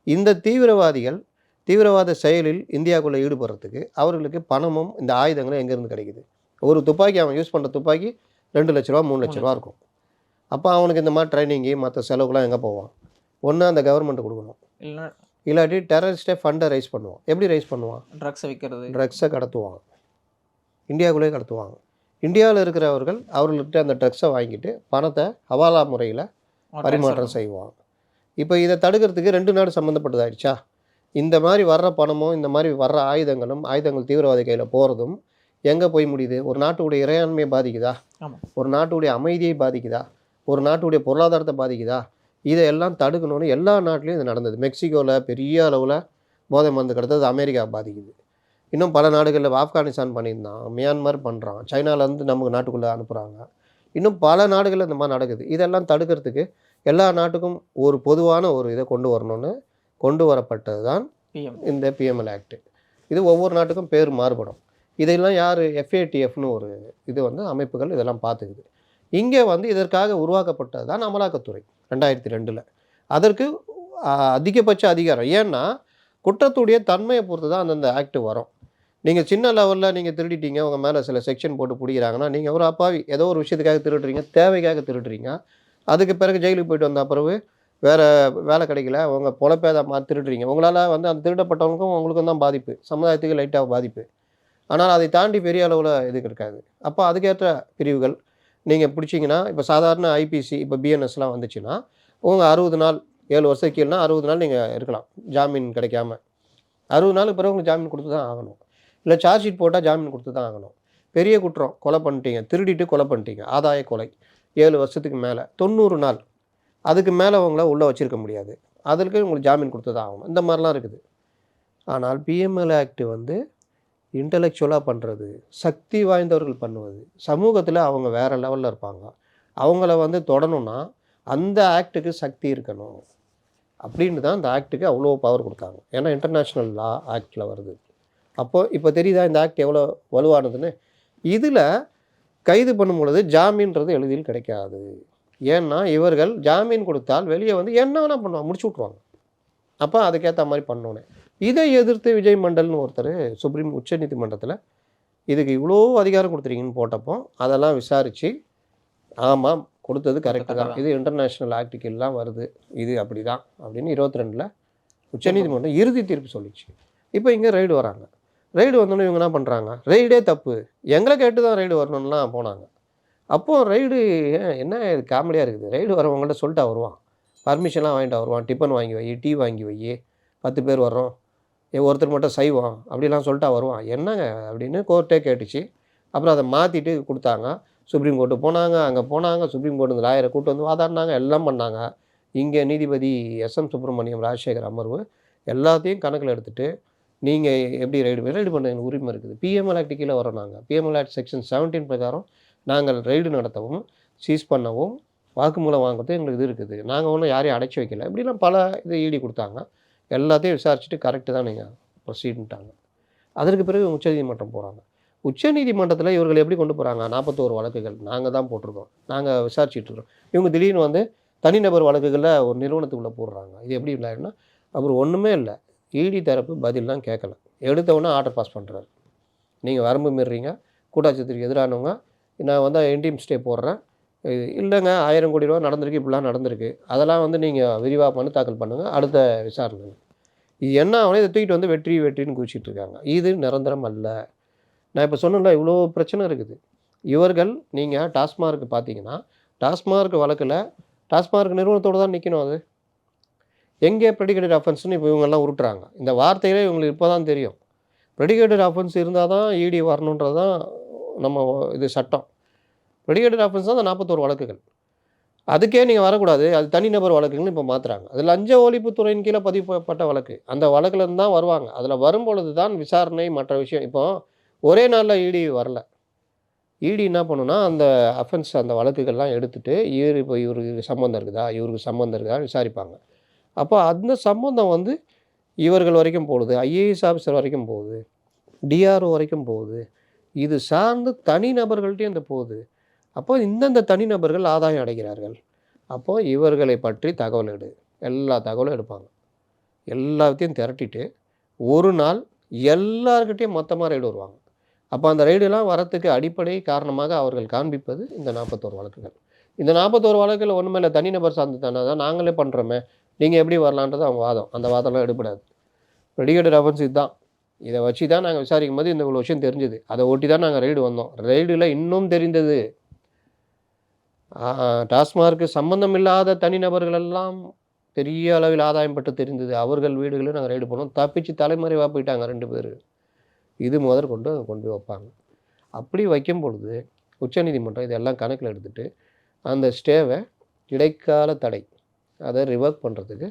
இந்த தீவிரவாதிகள் தீவிரவாத செயலில் இந்தியாவுக்குள்ளே ஈடுபடுறதுக்கு அவர்களுக்கு பணமும் இந்த ஆயுதங்களும் எங்கேருந்து கிடைக்குது? ஒரு துப்பாக்கி அவன் யூஸ் பண்ணுற துப்பாக்கி ரெண்டு லட்ச ரூபா மூணு லட்ச ரூபா இருக்கும். அப்போ அவனுக்கு இந்த மாதிரி ட்ரைனிங்கு மற்ற செலவுக்குலாம் எங்கே போவான்? ஒன்று அந்த கவர்மெண்ட் கொடுக்கணும். இல்லைன்னா இல்லாட்டி டெரரிஸ்டே ஃபண்டை ரைஸ் பண்ணுவான். எப்படி ரைஸ் பண்ணுவான்? ட்ரக்ஸை விற்கிறது ட்ரக்ஸை கடத்துவாங்க இந்தியாவுக்குள்ளேயே கடத்துவாங்க. இந்தியாவில் இருக்கிறவர்கள் அவர்கள்ட்ட அந்த ட்ரக்ஸை வாங்கிட்டு பணத்தை ஹவாலா முறையில் பரிமாற்றம் செய்வாங்க இப்போ இதை தடுக்கிறதுக்கு ரெண்டு நாடு சம்மந்தப்பட்டதாயிடுச்சா இந்த மாதிரி வர்ற பணமும் இந்த மாதிரி வர்ற ஆயுதங்களும் ஆயுதங்கள் தீவிரவாதி கையில் போகிறதும் எங்கே போய் முடியுது? ஒரு நாட்டுடைய இறையாண்மையை பாதிக்குதா? ஒரு நாட்டுடைய அமைதியை பாதிக்குதா? ஒரு நாட்டுடைய பொருளாதாரத்தை பாதிக்குதா? இதையெல்லாம் தடுக்கணும்னு எல்லா நாட்டிலையும் இது நடந்தது. மெக்சிகோவில் பெரிய அளவில் போதை மருந்து கடத்தது அமெரிக்கா பாதிக்குது. இன்னும் பல நாடுகளில் ஆப்கானிஸ்தான் பண்ணியிருந்தான். மியான்மர் பண்ணுறான் சைனாலேருந்து நமக்கு நாட்டுக்குள்ளே அனுப்புகிறாங்க இன்னும் பல நாடுகளில் இந்த மாதிரி நடக்குது. இதெல்லாம் தடுக்கிறதுக்கு எல்லா நாட்டுக்கும் ஒரு பொதுவான ஒரு இதை கொண்டு வரணும்னு கொண்டு வரப்பட்டது தான் இந்த பிஎம்எல் ஆக்ட் இது ஒவ்வொரு நாட்டுக்கும் பேர் மாறுபடும். இதெல்லாம் யார் எஃப்ஏடிஎஃப்னு ஒரு இது வந்து அமைப்புகள் இதெல்லாம் பார்த்துக்குது. இங்கே வந்து இதற்காக உருவாக்கப்பட்டது தான் அமலாக்கத்துறை ரெண்டாயிரத்தி ரெண்டில். அதற்கு அதிகபட்ச அதிகாரம். ஏன்னா குற்றத்துடைய தன்மையை பொறுத்து தான் அந்தந்த ஆக்ட் வரும். நீங்கள் சின்ன லெவலில் நீங்கள் திருடிட்டீங்க உங்கள் மேலே சில செக்ஷன் போட்டு பிடிக்கிறாங்கன்னா நீங்கள் ஒரு அப்பாவி ஏதோ ஒரு விஷயத்துக்காக திருடுறீங்க தேவைக்காக திருடுறீங்க. அதுக்கு பிறகு ஜெயிலுக்கு போயிட்டு வந்த பிறகு வேறு வேலை கிடைக்கல உங்கள் பொழப்பேதை மாதிரி திருடுறீங்க. உங்களால் வந்து அந்த திருடப்பட்டவங்களுக்கும் உங்களுக்கும் தான் பாதிப்பு. சமுதாயத்துக்கு லைட்டாக பாதிப்பு. ஆனால் அதை தாண்டி பெரிய அளவில் இது இருக்காது. அப்போ அதுக்கேற்ற பிரிவுகள் நீங்கள் பிடிச்சிங்கன்னா இப்போ சாதாரண ஐபிசி இப்போ பிஎன்எஸ்லாம் வந்துச்சுன்னா உங்கள் அறுபது நாள் ஏழு வருஷம் கீழ்னா அறுபது நாள் நீங்கள் இருக்கலாம். ஜாமீன் கிடைக்காம. அறுபது நாளுக்கு பிறகு உங்களுக்கு ஜாமீன் கொடுத்து தான் ஆகணும். இல்லை சார்ஜ் ஷீட் போட்டால் ஜாமீன் கொடுத்து தான் ஆகணும். பெரிய குற்றம் கொலை பண்ணிட்டீங்க திருடிட்டு கொலை பண்ணிட்டீங்க ஆதாய கொலை ஏழு வருஷத்துக்கு மேலே தொண்ணூறு நாள். அதுக்கு மேலே உங்களை உள்ளே வச்சுருக்க முடியாது. அதற்கு உங்களுக்கு ஜாமீன் கொடுத்து தான் ஆகணும். இந்த மாதிரிலாம் இருக்குது. ஆனால் பிஎம்எல் ஆக்ட் வந்து இன்டலெக்சுவலாக பண்ணுறது சக்தி வாய்ந்தவர்கள் பண்ணுவது. சமூகத்தில் அவங்க வேறு லெவலில் இருப்பாங்க. அவங்கள வந்து தொடணும்னா அந்த ஆக்டுக்கு சக்தி இருக்கணும். அப்படின்னு தான் இந்த ஆக்ட்டுக்கு அவ்வளோ பவர் கொடுத்தாங்க. ஏன்னா இன்டர்நேஷ்னல் லா ஆக்டில் வருது. அப்போது இப்போ தெரியுதா இந்த ஆக்ட் எவ்வளோ வலுவானதுன்னு? இதில் கைது பண்ணும் பொழுது ஜாமீன்றது எளிதில் கிடைக்காது. ஏன்னா இவர்கள் ஜாமீன் கொடுத்தால் வெளியே வந்து என்ன வேணால் பண்ணுவாங்க முடிச்சு விட்ருவாங்க அப்போ அதுக்கேற்ற மாதிரி பண்ணோன்னே இதை எதிர்த்து விஜய் மண்டல்னு ஒருத்தர் சுப்ரீம் உச்சநீதிமன்றத்தில் இதுக்கு இவ்வளோ அதிகாரம் கொடுத்துருக்கீங்கன்னு போட்டப்போ அதெல்லாம் விசாரித்து ஆமாம் கொடுத்தது கரெக்டு தான். இது இன்டர்நேஷ்னல் ஆக்டுக்கு எல்லாம் வருது. இது அப்படி தான் அப்படின்னு இருபத்தி ரெண்டில் உச்சநீதிமன்றம் இறுதி தீர்ப்பு சொல்லிச்சு. இப்போ இங்கே ரைடு வராங்க. ரைடு வந்தோன்னே இவங்க என்ன பண்ணுறாங்க ரைடே தப்பு. எங்களை கேட்டு தான் ரைடு வரணும்லாம் போனாங்க அப்போது ரைடு என்ன இது காமெடியாக இருக்குது? ரைடு வரவங்கள்ட்ட சொல்லிட்டா வருவான். பர்மிஷன்லாம் வாங்கிட்டு வருவான். டிஃபன் வாங்கி வை டீ வாங்கி வை பத்து பேர் வர்றோம். ஒருத்தர் மட்டும் சைவம் அப்படிலாம் சொல்லிட்டா வருவான். என்னங்க அப்படின்னு கோர்ட்டே கேட்டுச்சு. அப்புறம் அதை மாற்றிட்டு கொடுத்தாங்க. சுப்ரீம் கோர்ட்டு போனாங்க அங்கே போனாங்க சுப்ரீம் கோர்ட்டு இந்த லாயரை கூட்டு வந்து வாதாடினாங்க எல்லாம் பண்ணாங்க. இங்கே நீதிபதி எஸ் எம் சுப்பிரமணியம் ராஜசேகர் அமர்வு எல்லாத்தையும் கணக்கில் எடுத்துகிட்டு நீங்கள் எப்படி ரைடு ரைடு பண்ண எங்களுக்கு உரிமை இருக்குது. பிஎம்எல் ஆக்ட் கீழே வரோம் நாங்கள் பிஎம்எல் ஆக்ட் செக்ஷன் செவன்டீன் பிரகாரம் நாங்கள் ரைடு நடத்தவும் சீஸ் பண்ணவும் வாக்குமூலம் வாங்குறது எங்களுக்கு இது இருக்குது. நாங்கள் ஒன்றும் யாரையும் அடைச்சி வைக்கல. இப்படிலாம் பல இது ஈடி கொடுத்தாங்க. எல்லாத்தையும் விசாரிச்சுட்டு கரெக்டு தான் நீங்கள் ப்ரொசீடுன்ட்டாங்க அதற்கு பிறகு உச்சநீதிமன்றம் போகிறாங்க உச்சநீதிமன்றத்தில் இவர்கள் எப்படி கொண்டு போகிறாங்க நாற்பத்தோரு வழக்குகள். நாங்கள் தான் போட்டிருக்கோம். நாங்கள் விசாரிச்சுட்டு இவங்க திடீர்னு வந்து தனிநபர் வழக்குகளில் ஒரு நிறுவனத்துக்குள்ளே போடுறாங்க. இது எப்படி இல்லைன்னா அப்புறம் ஒன்றுமே இல்லை. இடி தரப்பு பதிலெலாம் கேட்கல. எடுத்தவொடனே ஆர்டர் பாஸ் பண்ணுறாரு நீங்கள் வரம்பு மீறுறீங்க கூட்டாட்சத்திற்கு எதிரானவங்க நான் வந்து என்டிஎம் ஸ்டே போடுறேன். இல்லைங்க ஆயிரம் கோடி ரூபா நடந்திருக்கு இப்படிலாம் நடந்திருக்கு. அதெல்லாம் வந்து நீங்கள் விரிவாக மனு தாக்கல் பண்ணுங்கள் அடுத்த விசாரணை இது என்ன ஆகணும் இதை தூக்கிட்டு வந்து வெற்றி வெற்றின்னு குதிச்சிட்டு இருக்காங்க. இது நிரந்தரம் அல்ல. நான் இப்போ சொன்னல இவ்வளோ பிரச்சனை இருக்குது. இவர்கள் நீங்கள் டாஸ்மார்க் பார்த்தீங்கன்னா டாஸ்மார்க் வழக்கில் டாஸ்மார்க் நிறுவனத்தோடு தான் நிற்கணும் அது. எங்கே ப்ரெடிகேட்டட் அஃபென்ஸ்னு இப்போ இவங்கெல்லாம் உருட்டுறாங்க. இந்த வார்த்தையிலே இவங்களுக்கு இப்போ தான் தெரியும். ப்ரெடிகேட்டட் அஃபென்ஸ் இருந்தால் தான் இடி வரணுன்றது தான் நம்ம இது சட்டம். ப்ரெடிகேட்டட் ஆஃபென்ஸ் தான் நாற்பத்தோரு வழக்குகள். அதுக்கே நீங்கள் வரக்கூடாது. அது தனிநபர் வழக்குகள்னு இப்போ மாற்றுறாங்க அது லஞ்ச ஒழிப்புத்துறையின் கீழே பதிவுப்பட்ட வழக்கு. அந்த வழக்குலேருந்து தான் வருவாங்க. அதில் வரும்பொழுது தான் விசாரணை மற்ற விஷயம். இப்போ ஒரே நாளில் இடி வரல. இடி என்ன பண்ணுன்னா அந்த அஃபென்ஸ் அந்த வழக்குகள்லாம் எடுத்துகிட்டு இவர் இப்போ இவருக்கு சம்மந்தம் இருக்குதா? இவருக்கு சம்மந்தம் இருக்குதா? விசாரிப்பாங்க. அப்போ அந்த சம்மந்தம் வந்து இவர்கள் வரைக்கும் போகுது. ஐஏஎஸ் ஆஃபீஸர் வரைக்கும் போகுது. டிஆர்ஓ வரைக்கும் போகுது. இது சார்ந்து தனிநபர்கள்ட்டையும் இந்த போகுது. அப்போ இந்தந்த தனிநபர்கள் ஆதாயம் அடைகிறார்கள். அப்போது இவர்களை பற்றி தகவல் எடு. எல்லா தகவலும் எடுப்பாங்க. எல்லாத்தையும் திரட்டிட்டு ஒரு நாள் எல்லார்கிட்டையும் மொத்தமாக ரைடு வருவாங்க. அப்போ அந்த ரைடெல்லாம் வரத்துக்கு அடிப்படை காரணமாக அவர்கள் காண்பிப்பது இந்த நாற்பத்தோரு வழக்குகள். இந்த நாற்பத்தோரு வழக்கில் ஒன்றுமே இல்லை. தனிநபர் சார்ந்து தானே. தான் நாங்களே பண்ணுறோமே நீங்கள் எப்படி வரலான்றது அவங்க வாதம். அந்த வாதம்லாம் எடுபடாது. ரெடிகேட்டட் அஃபென்ஸ் இதுதான் இதை வச்சு தான் நாங்கள் விசாரிக்கும் போது இந்த இவ்வளோ விஷயம் தெரிஞ்சுது. அதை ஒட்டி தான் நாங்கள் ரைடு வந்தோம் ரைடில் இன்னும் தெரிந்தது. டாஸ்மார்க்கு சம்பந்தம் இல்லாத தனிநபர்கள் எல்லாம் பெரிய அளவில் ஆதாயம் பெற்று தெரிந்தது. அவர்கள் வீடுகளில் நாங்கள் ரைடு போனோம் தப்பிச்சு தலைமறைவாக போயிட்டாங்க ரெண்டு பேர். இது முதற் கொண்டு கொண்டு போய் வைப்பாங்க. அப்படி வைக்கும் பொழுது உச்சநீதிமன்றம் இதெல்லாம் கணக்கில் எடுத்துகிட்டு அந்த ஸ்டேவை இடைக்கால தடை அதை ரிவர்க் பண்ணுறதுக்கு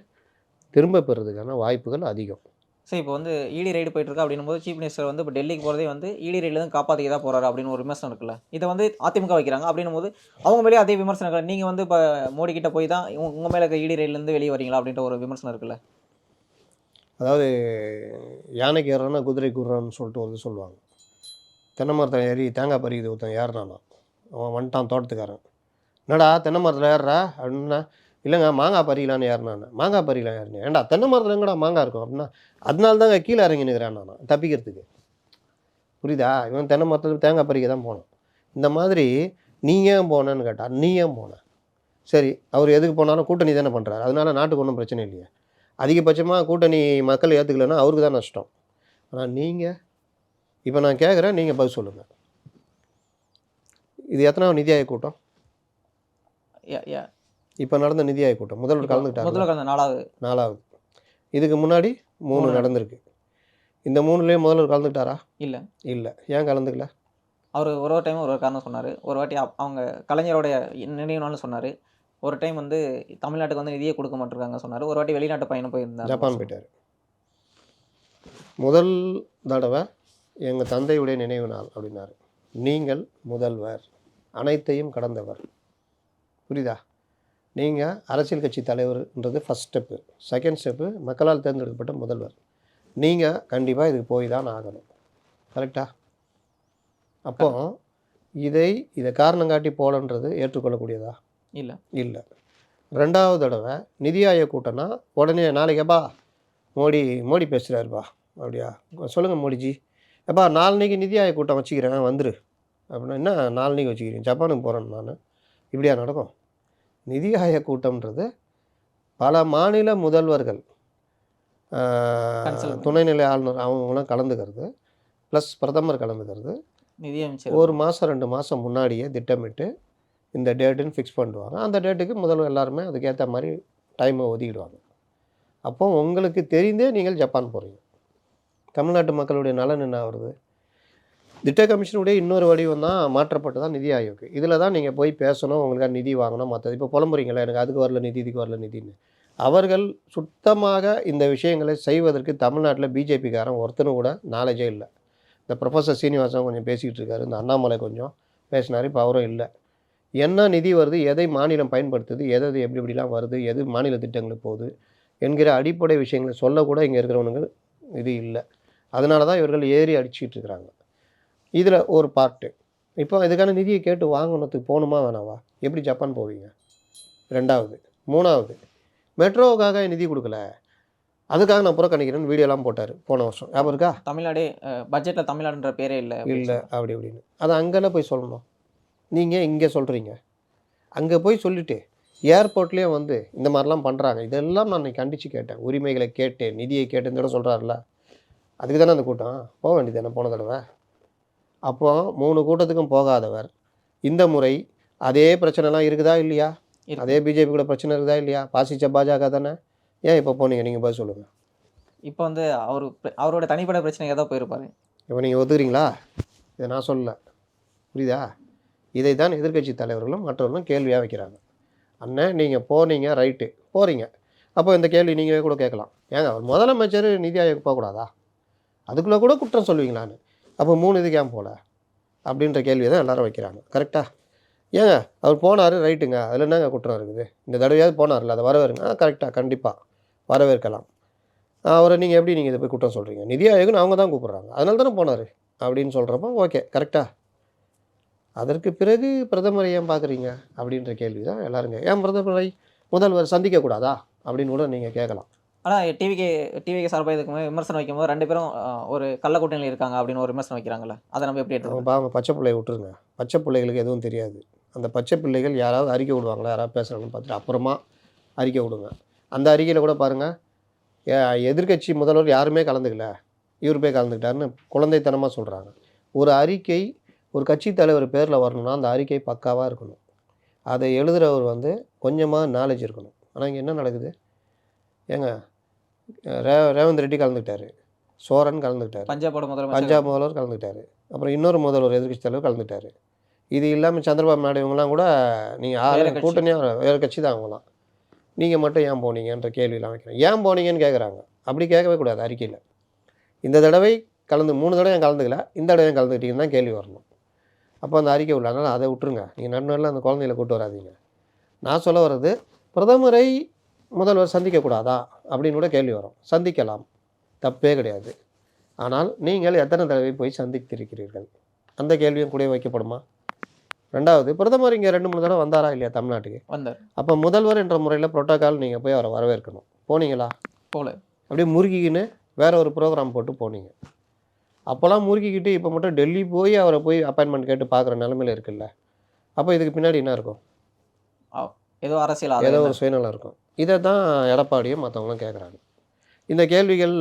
திரும்ப பெறுறதுக்கான வாய்ப்புகள் அதிகம். ஸோ இப்போ வந்து இடி ரைடு போயிட்டு இருக்கு அப்படின்னும் போது சீஃப் மினிஸ்டர் வந்து இப்போ டெல்லிக்கு போகிறதே வந்து இடி ரைடில் தான் காப்பாற்றிக்க தான் போகிறாரு அப்படின்னு ஒரு விமர்சனம் இருக்குல்ல. இதை வந்து அதிமுக வைக்கிறாங்க. அப்படின்னும் போது அவங்க மேலே அதே விமர்சனம் இருக்குல்ல. நீங்கள் வந்து இப்போ மோடி கிட்ட போய் தான் உங்கள் மேலே இருக்க இடி ரைட்லேருந்து வெளியே வரீங்களா அப்படின்ற ஒரு விமர்சனம் இருக்குல்ல. அதாவது யானைக்கு ஏறானா குதிரை கூடுறான்னு சொல்லிட்டு ஒரு சொல்லுவாங்க. தென்னை மரத்தில் ஏறி தேங்காய் பறிக்குது ஒருத்தன் ஏறினானா அவன் வந்துட்டான் தோட்டத்துக்காரன். என்னடா தென்னை மரத்தில் ஏறுறா? அப்படின்னா இல்லைங்க மாங்காய் பறிக்கலான்னு நான். மாங்காய் பறிக்கலாம் ஏறினேன். ஏண்டா தென்னை மரத்தில் கூட மாங்காய் இருக்கும்? அப்படின்னா அதனால தாங்க கீழே இறங்கி நிற்கிறேன் நான் தப்பிக்கிறதுக்கு. புரியுதா? இவன் தென்னை மரத்தில் தேங்காய் பறிக்க தான் போனோம் இந்த மாதிரி நீ ஏன் போனேன்னு கேட்டா நீ ஏன் போன? சரி அவர் எதுக்கு போனாலும் கூட்டணி தானே பண்ணுறாரு அதனால நாட்டுக்கு ஒன்றும் பிரச்சனை இல்லையே. அதிகபட்சமாக கூட்டணி மக்கள் ஏற்றுக்கலைன்னா அவருக்கு தான் நஷ்டம். ஆனால் நீங்கள் இப்போ நான் கேட்குறேன் நீங்கள் பதில் சொல்லுங்கள் இது எத்தனாவது நிதி ஆயோக் கூட்டம்? யா- யா. இப்போ நடந்த நிதி ஆயோக் கூட்டம். முதல்வர் கலந்துக்கிட்டாங்க முதல்ல கலந்த நாலாவது. நாலாவது. இதுக்கு முன்னாடி மூணு. நடந்திருக்கு. இந்த மூணுலேயும் முதல்வர் கலந்துக்கிட்டாரா? இல்லை. இல்லை. ஏன் கலந்துக்கல? அவர் ஒரு ஒரு டைம் ஒரு ஒரு காரணம் சொன்னார். ஒரு வாட்டி அவங்க கலைஞருடைய நினைவு நாள்னு சொன்னார். ஒரு டைம் வந்து தமிழ்நாட்டுக்கு வந்து நிதியே கொடுக்க மாட்டிருக்காங்க சொன்னார். ஒரு வாட்டி வெளிநாட்டு பயணம் போயிருந்தார் ஜப்பான் போயிட்டார். முதல் தடவை எங்கள் தந்தையுடைய நினைவு நாள் அப்படின்னாரு. நீங்கள் முதல்வர். அனைத்தையும் கடந்தவர். புரியுதா? நீங்கள் அரசியல் கட்சி தலைவர்ன்றது ஃபஸ்ட் ஸ்டெப்பு செகண்ட் ஸ்டெப்பு மக்களால் தேர்ந்தெடுக்கப்பட்ட முதல்வர். நீங்கள் கண்டிப்பாக இதுக்கு போய் தான் ஆகணும். கரெக்டா அப்போ இதை இதை காரணம் காட்டி போகலன்றது ஏற்றுக்கொள்ளக்கூடியதா? இல்லை. இல்லை. ரெண்டாவது தடவை நிதி ஆயோக் கூட்டம்னா உடனே நாளைக்கு மோடி மோடி பேசுகிறாருப்பா அப்படியா? சொல்லுங்கள் மோடிஜி. எப்பா நாளைக்கு நிதி ஆயோக் கூட்டம் வச்சுக்கிறேன் வந்துரு. அப்படின்னா என்ன நாளைக்கு வச்சுக்கிறீங்க? ஜப்பானுக்கு போகிறேன் நான். இப்படியா நடக்கும்? நிதி ஆயோக் கூட்டம்ன்றது பல மாநில முதல்வர்கள். துணைநிலை ஆளுநர் அவங்களாம் கலந்துக்கிறது ப்ளஸ் பிரதமர் கலந்துக்கிறது. நிதியமைச்சர் ஒரு மாதம் ரெண்டு மாதம் முன்னாடியே திட்டமிட்டு இந்த டேட்டுன்னு ஃபிக்ஸ் பண்ணுவாங்க அந்த டேட்டுக்கு முதல்ல எல்லாருமே அதுக்கேற்ற மாதிரி டைமை ஒதுக்கிடுவாங்க. அப்போ உங்களுக்கு தெரிந்தே நீங்கள் ஜப்பான் போகிறீங்க தமிழ்நாட்டு மக்களுடைய நலன் என்ன வருது திட்ட கமிஷனுடைய இன்னொரு வடிவம் தான் மாற்றப்பட்டு தான் நிதி ஆயோக்கு இதில் தான் நீங்கள் போய் பேசணும் உங்களுக்காக நிதி வாங்கணும் மற்றது இப்போ புலம்புறீங்களா எனக்கு அதுக்கு வரல நிதி இதுக்கு வரல நிதின்னு. அவர்கள் சுத்தமாக இந்த விஷயங்களை செய்வதற்கு தமிழ்நாட்டில் பிஜேபிக்காரன் ஒருத்தனும் கூட நாலேஜே இல்லை. இந்த ப்ரொஃபஸர் சீனிவாசன் கொஞ்சம் பேசிக்கிட்டு இருக்காரு இந்த அண்ணாமலை கொஞ்சம் பேசினார் இப்போ அவரும் இல்லை. என்ன நிதி வருது எதை மாநிலம் பயன்படுத்துது எது எது எப்படி எப்படிலாம் வருது எது மாநில திட்டங்களுக்கு போகுது என்கிற அடிப்படை விஷயங்களை சொல்லக்கூட இங்கே இருக்கிறவனுங்க இது இல்லை. அதனால தான் இவர்கள் ஏறி அடிச்சுக்கிட்டு இருக்கிறாங்க. இதில் ஒரு பார்ட்டு இப்போ இதுக்கான நிதியை கேட்டு வாங்கணுத்துக்கு போகணுமா வேணாவா? எப்படி ஜப்பான் போவீங்க? ரெண்டாவது. மூணாவது. மெட்ரோவுக்காக நிதி கொடுக்கல. அதுக்காக நான் புறக்கணிக்கிறேன்னு வீடியோலாம் போட்டார் போன வருஷம். ஞாபகம் இருக்கா? தமிழ்நாடே பட்ஜெட்டில் தமிழ்நாடுன்ற பேரே இல்லை இல்லை அப்படி இப்படின்னு அது அங்கெல்லாம் போய் சொல்லணும். நீங்கள் இங்கே சொல்கிறீங்க அங்கே போய் சொல்லிட்டு ஏர்போர்ட்லேயே வந்து இந்த மாதிரிலாம் பண்ணுறாங்க இதெல்லாம் நான் இன்னைக்கு கண்டித்து கேட்டேன். உரிமைகளை கேட்டேன் நிதியை கேட்டேன்னு கூட சொல்கிறாருல அதுக்கு தானே அந்த கூட்டம்? போக வேண்டியது என்ன போன தடவை? அப்போ மூணு கூட்டத்துக்கும் போகாதவர். இந்த முறை அதே பிரச்சனைலாம் இருக்குதா இல்லையா. அதே பிஜேபி கூட பிரச்சனை இருக்குதா இல்லையா? பாசிச்ச பாஜக தானே? ஏன் இப்போ போனீங்க? நீங்கள் பதில் சொல்லுங்கள் இப்போ வந்து அவர் அவரோட தனிப்பட்ட பிரச்சனைக்கு தான் போயிருப்பாரு. இப்போ நீங்கள் ஒத்துக்கிறீங்களா? இதை நான் சொல்லல. புரியுதா? இதை தான் எதிர்க்கட்சி தலைவர்களும் மற்றவர்களும் கேள்வியாக வைக்கிறாங்க. அண்ணன் நீங்கள் போனீங்க ரைட்டு. போகிறீங்க அப்போ இந்த கேள்வி நீங்களே கூட கேட்கலாம். ஏங்க அவர் முதலமைச்சர் நிதி ஆயோக் போகக்கூடாதா? அதுக்குள்ளே கூட குற்றம் சொல்லுவீங்களான்னு அப்போ மூணு இதுக்கு ஏன் போகல அப்படின்ற கேள்வியை தான் எல்லாரும் வைக்கிறாங்க. கரெக்டாக ஏங்க அவர் போனார் ரைட்டுங்க. அதில் என்னங்க குற்றம் இருக்குது? இந்த தடவையாவது போனார்ல அதை வரவேறுங்க. ஆ கரெக்டாக கண்டிப்பாக வரவேற்கலாம். அவரை நீங்கள் எப்படி நீங்கள் இதை போய் குற்றம் சொல்கிறீங்க நிதி ஆயோக்னு அவங்க தான் கூப்பிட்றாங்க. அதனால தானே போனார்? அப்படின்னு சொல்கிறப்போ ஓகே கரெக்டாக அதற்கு பிறகு பிரதமரை ஏன் பார்க்குறீங்க? அப்படின்ற கேள்வி தான் எல்லாருங்க. ஏன் பிரதமரை முதல்வர் சந்திக்கக்கூடாதா? அப்படின்னு கூட நீங்கள் கேட்கலாம். ஆனால் டிவிக்கு டிவிக்கு சார்பாக இதுக்கு மேல விமர்சனம் வைக்கும்போது ரெண்டு பேரும் ஒரு கள்ள கூட்டணியில் இருக்காங்க அப்படின்னு ஒரு விமர்சனம் வைக்கிறாங்கல்ல அதை நம்ம எப்படி எடுத்துக்கோங்க எடுத்துக்கணும் பச்சை பிள்ளையை விட்டுருங்க. பச்சை பிள்ளைகளுக்கு எதுவும் தெரியாது. அந்த பச்சை பிள்ளைகள் யாராவது அறிக்கை விடுவாங்களா? யாராவது பேசுகிறாங்கன்னு பார்த்துட்டு அப்புறமா அறிக்கை விடுங்க. அந்த அறிக்கையில் கூட பாருங்கள் எதிர்க்கட்சி முதல்வர் யாருமே கலந்துக்கல. இவர் போய் கலந்துக்கிட்டாருன்னு குழந்தைத்தனமாக சொல்கிறாங்க ஒரு அறிக்கை ஒரு கட்சி தலைவர் பேரில் வரணும்னா அந்த அறிக்கை பக்காவாக இருக்கணும். அதை எழுதுகிறவர் வந்து கொஞ்சமாக நாலேஜ் இருக்கணும். ஆனால் இங்கே என்ன நடக்குது? ஏங்க ரே ரேவந்த் ரெட்டி கலந்துக்கிட்டாரு. சோரன் கலந்துக்கிட்டாரு. பஞ்சாபோட முதலமைச்சர் பஞ்சாப் முதல்வர் கலந்துக்கிட்டாரு. அப்புறம் இன்னொரு முதல்வர் எதிர்க்கட்சி தலைவர் கலந்துக்கிட்டாரு. இது இல்லாமல் சந்திரபாபு நாயுடு இவங்கலாம் கூட நீங்கள் ஆறு. கூட்டணியாக வேறு கட்சி தான் அவங்களாம் நீங்கள் மட்டும் ஏன் போனீங்கன்ற கேள்வியெல்லாம் வைக்கிறேன். ஏன் போனீங்கன்னு கேட்குறாங்க அப்படி கேட்கவே கூடாது அறிக்கையில். இந்த தடவை கலந்து மூணு தடவை ஏன் கலந்துக்கல? இந்த தடவை கலந்துக்கிட்டீங்கன்னு தான் கேள்வி வரணும். அப்போ அந்த அறிக்கை உள்ள அதனால் அதை விட்டுருங்க. நீங்கள் நடுநடுல அந்த குழந்தைகளை கூட்டு வராதீங்க. நான் சொல்ல வர்றது பிரதமரை முதல்வர் சந்திக்கக்கூடாதா அப்படின்னு கூட கேள்வி வரும். சந்திக்கலாம். தப்பே கிடையாது. ஆனால் நீங்கள் எத்தனை தடவை போய் சந்தித்திருக்கிறீர்கள்? அந்த கேள்வியும் கூட வைக்கப்படுமா? ரெண்டாவது பிரதமர் இங்கே ரெண்டு மூணு தடவை வந்தாரா இல்லையா தமிழ்நாட்டுக்கு? வந்தார். அப்போ முதல்வர் என்ற முறையில் புரோட்டோகால் நீங்கள் போய் அவரை வரவேற்கணும். போனீங்களா? போல அப்படியே முறுக்கிக்கின்னு வேற ஒரு ப்ரோக்ராம் போட்டு போனீங்க. அப்போல்லாம் முறுக்கிக்கிட்டு இப்போ மட்டும் டெல்லி போய் அவரை போய் அப்பாயின்மெண்ட் கேட்டு பார்க்குற நிலமையில இருக்குல்ல. அப்போ இதுக்கு பின்னாடி என்ன இருக்கும்? ஏதோ அரசியல் ஏதோ ஒரு சுயநலம் இருக்கும். இதை தான் எடப்பாடியும் மற்றவங்களும் கேட்குறாங்க இந்த கேள்விகள்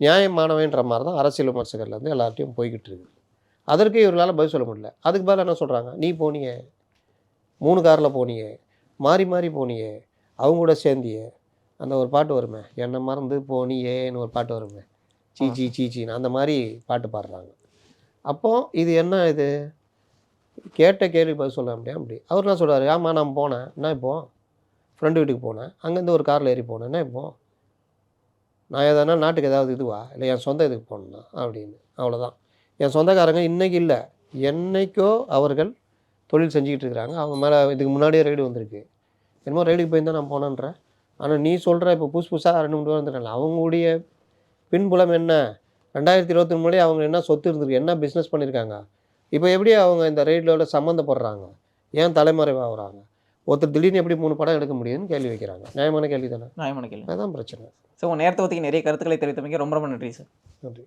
நியாயமானவைன்ற மாதிரி தான் அரசியல் விமர்சகர்லேருந்து எல்லார்ட்டையும் போய்கிட்டு இருக்கு. அதற்கு இவர்களால் பதில் சொல்ல முடியல. அதுக்கு பதில் என்ன சொல்கிறாங்க நீ போனியே. மூணு காரில் போனியே. மாறி மாறி போனியே. அவங்க கூட சேர்ந்தியே. அந்த ஒரு பாட்டு வருமே. என்னை மறந்து போனியேன்னு ஒரு பாட்டு வருமே. சீ சீ சீ சீன்னு. அந்த மாதிரி பாட்டு பாடுறாங்க. அப்போ இது என்ன இது? கேட்ட கேள்வி பதில் சொல்ல முடியாது அப்படி. அவர் என்ன சொல்கிறார் ஆமாம் நான் போனேன். என்ன இப்போது ஃப்ரெண்டு வீட்டுக்கு போனேன். அங்கேருந்து ஒரு காரில் ஏறி போனேன். என்ன நான் எதனா நாட்டுக்கு ஏதாவது இதுவா? இல்லை என் சொந்த இதுக்கு போகணுன்னா அப்படின்னு. அவ்வளோதான் என் சொந்தக்காரங்க இன்றைக்கி இல்லை. என்னைக்கோ அவர்கள் தொழில் செஞ்சுக்கிட்டு இருக்கிறாங்க. அவங்க மேலே இதுக்கு முன்னாடியே ரைடு வந்திருக்கு. என்னமோ ரைடுக்கு போயிருந்தா நான் போனேன்றேன். ஆனால் நீ சொல்கிற இப்போ புதுசு புதுசாக ரெண்டு மூணு பேர் வந்துட்டாங்க அவங்களுடைய பின்புலம் என்ன? ரெண்டாயிரத்தி இருபத்தி மூணு அவங்க என்ன சொத்து இருந்திருக்கு? என்ன பிஸ்னஸ் பண்ணியிருக்காங்க? இப்போ எப்படி அவங்க இந்த ரைடில் சம்மந்தப்படுறாங்க? ஏன் தலைமறைவாகிறாங்க? ஒருத்தர் திடீர்னு எப்படி மூணு படம் எடுக்க முடியுதுன்னு கேள்வி வைக்கிறாங்க. நியாயமான கேள்வி தானே நியாயமான கேள்வி. அதுதான் பிரச்சனை. ஸோ உங்கள் நேரத்தை ஒதுக்கி நிறைய கருத்துக்களை தெரிவித்தமைக்கு ரொம்ப ரொம்ப நன்றி சார் நன்றி.